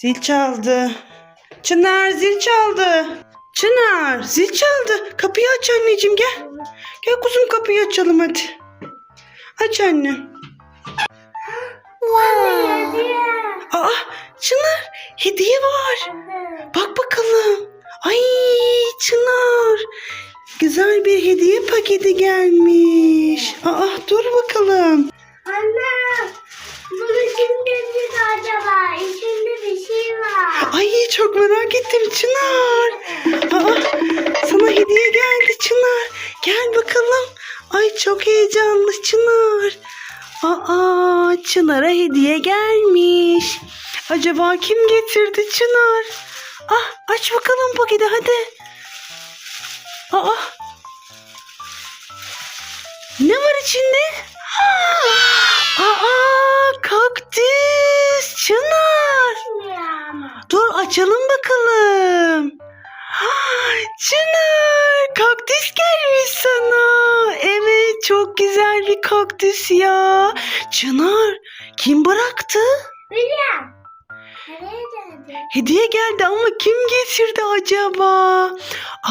Zil çaldı. Çınar zil çaldı. Çınar zil çaldı. Kapıyı aç anneciğim gel. Gel kuzum kapıyı açalım hadi. Aç anne. Aa Çınar hediye var. Bak bakalım. Ay Çınar. Güzel bir hediye paketi gelmiş. Aa dur bakalım. Anne, merak ettim Çınar. Aa, sana hediye geldi Çınar. Gel bakalım. Ay çok heyecanlı Çınar. Aa Çınar'a hediye gelmiş. Acaba kim getirdi Çınar? Ah aç bakalım paketi hadi. Aa. Ne var içinde? Aa kaktüs Çınar. Dur açalım bakalım. Çınar kaktüs gelmiş sana. Evet çok güzel bir kaktüs ya. Çınar kim bıraktı? William. Geldi? Hediye geldi ama kim getirdi acaba?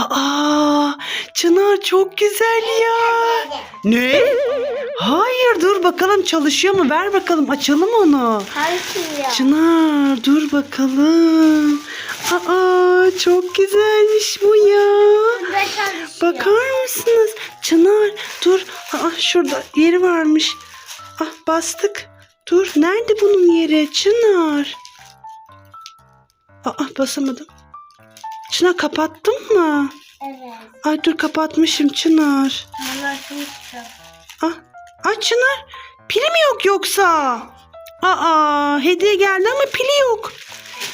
Aa Çınar çok güzel ya. Ne? Hayır dur bakalım çalışıyor mu? Ver bakalım açalım onu. Ya? Çınar dur bakalım. Aa çok güzelmiş bu ya. Bakar mısınız? Çınar dur. Aa şurada yeri varmış. Ah bastık. Dur nerede bunun yeri? Çınar. Aa basamadım. Çınar kapattın mı? Evet. Ay dur kapatmışım Çınar. Anlaşmıştım. Ah, ay Çınar pili mi yok yoksa? Aa hediye geldi ama pili yok.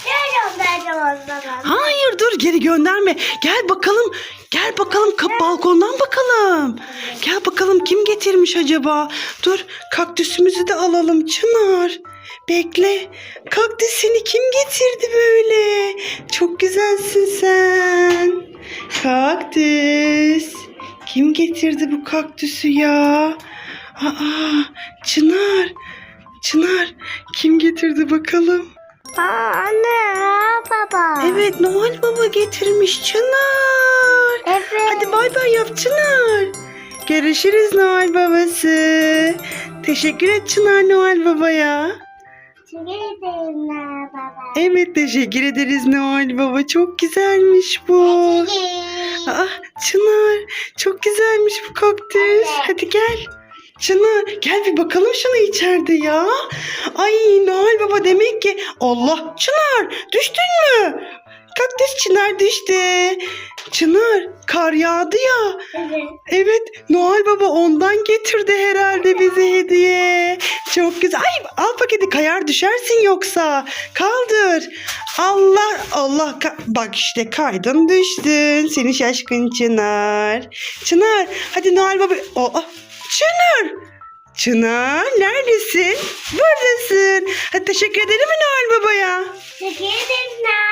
Gel göndereceğim o zaman. Hayır dur geri gönderme. Gel bakalım. Gel bakalım kap balkondan bakalım. Gel bakalım kim getirmiş acaba? Dur kaktüsümüzü de alalım Çınar. Bekle. Kaktüsünü kim getirdi böyle? Çok güzelsin sen. Kaktüs. Kim getirdi bu kaktüsü ya? Aa, Çınar. Çınar kim getirdi bakalım? Aa, anne, ha, baba. Evet Noel Baba getirmiş Çınar. Evet. Hadi bay bay yap Çınar. Görüşürüz Noel Babası. Teşekkür et Çınar Noel Baba'ya. Teşekkür ederim ha, baba. Evet teşekkür ederiz Noel Baba. Çok güzelmiş bu. Aa, Çınar çok güzelmiş bu kaktüs. Hadi gel. Çınar gel bir bakalım şuna içeride ya. Ay Noel Baba demek ki Allah Çınar düştün mü? Kaktüs Çınar düştü. Çınar kar yağdı ya. Evet. Evet Noel Baba ondan getirdi herhalde bize hediye. Çok güzel. Ay al paketi kayar düşersin yoksa. Kaldır. Allah Allah. Bak işte kaydın düştün. Seni şaşkın Çınar. Çınar hadi Noel Baba. Oh, Çınar. Çınar neredesin? Buradasın. Hadi teşekkür edelim mi Noel Baba'ya? Teşekkür ederim baba.